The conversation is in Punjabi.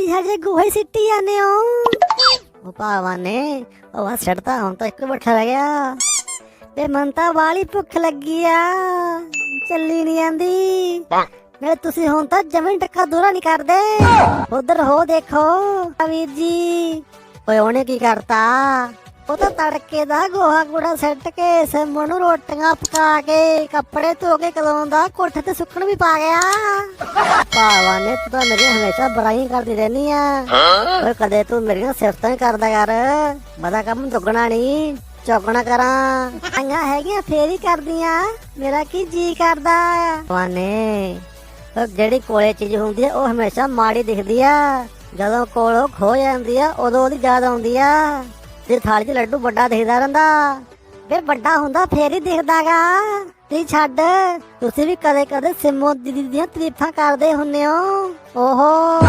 ਹਜੇ ਗੋਹੇ ਸਿੱਟੀ ਜਾਂਦੇ ਹੋ। ਉਹ ਭਾਵਾਂ ਨੇ, ਉਹ ਆ ਛੱਡਤਾ, ਹੁਣ ਤਾਂ ਇੱਕ ਬੱਠਾ ਰਹਿ ਗਿਆ। ਤੇ ਮਨ ਤਾਂ ਵਾਲੀ ਭੁੱਖ ਲੱਗੀ ਆ, ਚੱਲੀ ਨਹੀਂ ਆਂਦੀ ਮੇਰੇ ਤੁਸੀਂ ਹੁਣ ਤਾਂ ਜਮੀਨ ਟੱਕਾ ਦੂਰਾ ਨਹੀਂ ਕਰਦੇ। ਉਧਰ ਹੋ ਦੇਖੋ, ਆ ਵੀਰ ਜੀ। ਓਏ, ਉਹਨੇ ਕੀ ਕਰਤਾ? ਉਹ ਤਾਂ ਤੜਕੇ ਦਾ ਗੋਹਾ ਕੂੜਾ ਸੱਟ ਕੇ ਸਿਮੂ ਨੂੰ ਰੋਟੀਆਂ ਪਕਾ ਕੇ ਕੱਪੜੇ ਧੋ ਕੇ ਕਦੋਂ ਦਾ ਕੋਠੇ ਤੇ ਸੁੱਕਣ ਵੀ ਪਾ ਗਿਆ। ਭਾਵਾਂ ਨੇ ਤੂੰ ਤਾਂ ਮੇਰੀ ਹਮੇਸ਼ਾ ਬੁਰਾਈ ਕਰਦੀ ਰਹਿਨੀ ਆ। ਓਏ ਕਦੇ ਤੂੰ ਮੇਰੀਆਂ ਸਿਫਤਾਂ ਹੀ ਕਰਦਾ ਕਰ। ਬਦਾ ਕੰਮ ਦੁੱਗਣਾ ਨਹੀਂ ਚੌਗਣਾ ਕਰਾਂ। ਆਈਆਂ ਹੈਗੀਆਂ ਫੇਰ ਹੀ ਕਰਦੀਆਂ। ਮੇਰਾ ਕੀ ਜੀ ਕਰਦਾ ਵਾਨੇ ਉਹ ਜਿਹੜੀ ਕੋਲੇ ਚੀਜ਼ ਹੁੰਦੀ ਆ ਉਹ ਹਮੇਸ਼ਾ ਮਾੜੀ ਦਿਖਦੀ ਆ। ਜਦੋਂ ਕੋਲੋਂ ਖੋ ਜਾਂਦੀ ਆ ਉਦੋਂ ਉਹਦੀ ਯਾਦ ਆਉਂਦੀ ਆ। ਜੇ ਥਾਲੀ 'ਚ ਲੱਡੂ ਵੱਡਾ ਦਿਖਦਾ ਰਹਿੰਦਾ। ਫਿਰ ਵੱਡਾ ਹੁੰਦਾ, ਫੇਰ ਹੀ ਦਿਖਦਾਗਾ। ਤੇ ਛੱਡ, ਤੁਸੀਂ ਵੀ ਕਦੇ ਕਦੇ ਸਿਮੋ ਦੀਦੀ ਦੀਆਂ ਤਾਰੀਫਾਂ ਕਰਦੇ ਹੁੰਨੇ ਹੋ। ਓਹੋ।